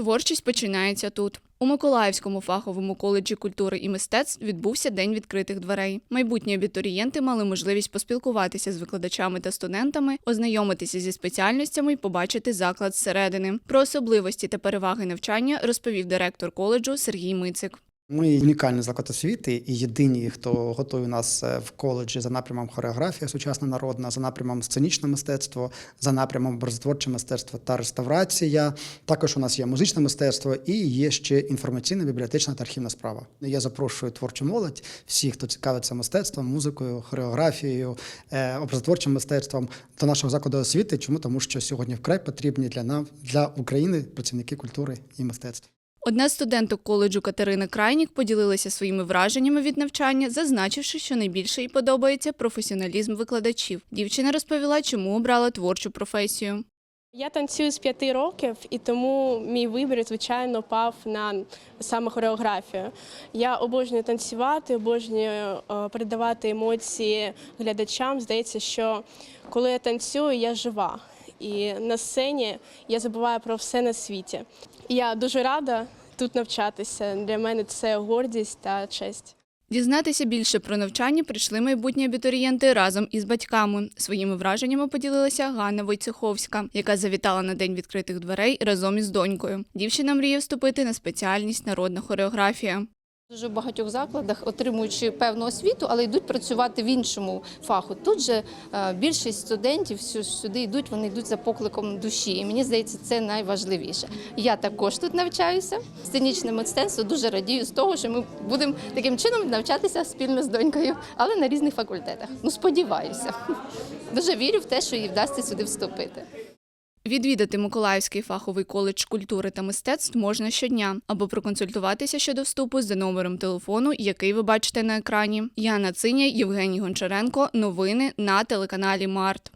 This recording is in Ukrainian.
Творчість починається тут. У Миколаївському фаховому коледжі культури і мистецтв відбувся день відкритих дверей. Майбутні абітурієнти мали можливість поспілкуватися з викладачами та студентами, ознайомитися зі спеціальностями і побачити заклад зсередини. Про особливості та переваги навчання розповів директор коледжу Сергій Мицик. Ми унікальний заклад освіти і єдині, хто готує нас е, в коледжі за напрямом хореографія сучасна народна, за напрямом сценічне мистецтво, за напрямом образотворче мистецтво та реставрація. Також у нас є музичне мистецтво і є ще інформаційна бібліотечна та архівна справа. Я запрошую творчу молодь, всіх, хто цікавиться мистецтвом, музикою, хореографією, е, образотворчим мистецтвом до нашого закладу освіти. Чому тому, що сьогодні вкрай потрібні для нам для України працівники культури і мистецтв. Одна з студенток коледжу Катерина Крайнік поділилася своїми враженнями від навчання, зазначивши, що найбільше їй подобається професіоналізм викладачів. Дівчина розповіла, чому обрала творчу професію. Я танцюю з п'яти років, і тому мій вибір, звичайно, пав на саме хореографію. Я обожнюю танцювати, обожнюю е, передавати емоції глядачам. Здається, що коли я танцюю, я жива. І на сцені я забуваю про все на світі. Я дуже рада тут навчатися. Для мене це гордість та честь. Дізнатися більше про навчання прийшли майбутні абітурієнти разом із батьками. Своїми враженнями поділилася Ганна Войцеховська, яка завітала на день відкритих дверей разом із донькою. Дівчина мріє вступити на спеціальність народна хореографія. Дуже в багатьох закладах, отримуючи певну освіту, але йдуть працювати в іншому фаху. Тут же е, більшість студентів сюди йдуть, вони йдуть за покликом душі. І мені здається, це найважливіше. Я також тут навчаюся. Сценічне мистецтво дуже радію з того, що ми будемо таким чином навчатися спільно з донькою, але на різних факультетах. Ну сподіваюся. Дуже вірю в те, що їй вдасться сюди вступити. Відвідати Миколаївський фаховий коледж культури та мистецтв можна щодня або проконсультуватися щодо вступу за номером телефону, який ви бачите на екрані. Яна Циня, Євгеній Гончаренко. Новини на телеканалі Март.